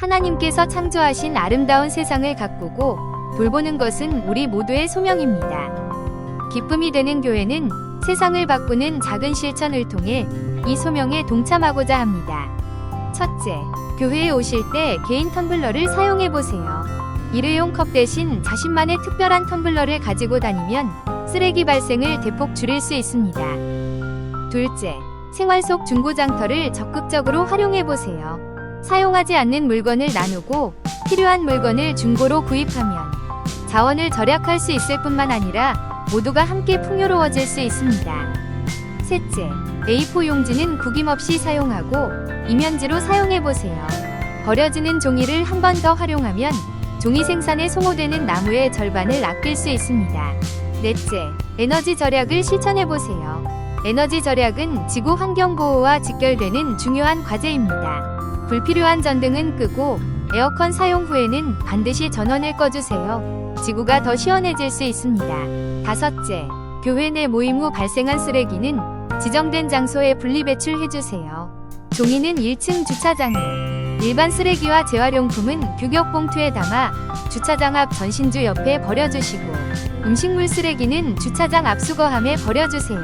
하나님께서 창조하신 아름다운 세상을 가꾸고 돌보는 것은 우리 모두의 소명입니다. 기쁨이 되는 교회는 세상을 바꾸는 작은 실천을 통해 이 소명에 동참하고자 합니다. 첫째, 교회에 오실 때 개인 텀블러를 사용해 보세요. 일회용 컵 대신 자신만의 특별한 텀블러를 가지고 다니면 쓰레기 발생을 대폭 줄일 수 있습니다. 둘째, 생활 속 중고장터를 적극적으로 활용해 보세요. 사용하지 않는 물건을 나누고 필요한 물건을 중고로 구입하면 자원을 절약할 수 있을 뿐만 아니라 모두가 함께 풍요로워질 수 있습니다. 셋째, A4 용지는 구김 없이 사용하고 이면지로 사용해 보세요. 버려지는 종이를 한 번 더 활용하면 종이 생산에 소모되는 나무의 절반을 아낄 수 있습니다. 넷째, 에너지 절약을 실천해 보세요. 에너지 절약은 지구 환경 보호와 직결되는 중요한 과제입니다. 불필요한 전등은 끄고 에어컨 사용 후에는 반드시 전원을 꺼주세요. 지구가 더 시원해질 수 있습니다. 다섯째, 교회 내 모임 후 발생한 쓰레기는 지정된 장소에 분리배출해주세요. 종이는 1층 주차장에, 일반 쓰레기와 재활용품은 규격 봉투에 담아 주차장 앞 전신주 옆에 버려주시고, 음식물 쓰레기는 주차장 앞 수거함에 버려주세요.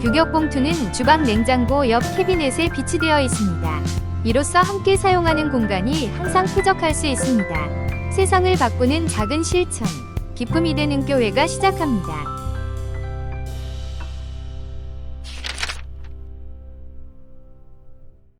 규격 봉투는 주방 냉장고 옆 캐비넷에 비치되어 있습니다. 이로써 함께 사용하는 공간이 항상 쾌적할 수 있습니다. 세상을 바꾸는 작은 실천, 기쁨이 되는 교회가 시작합니다.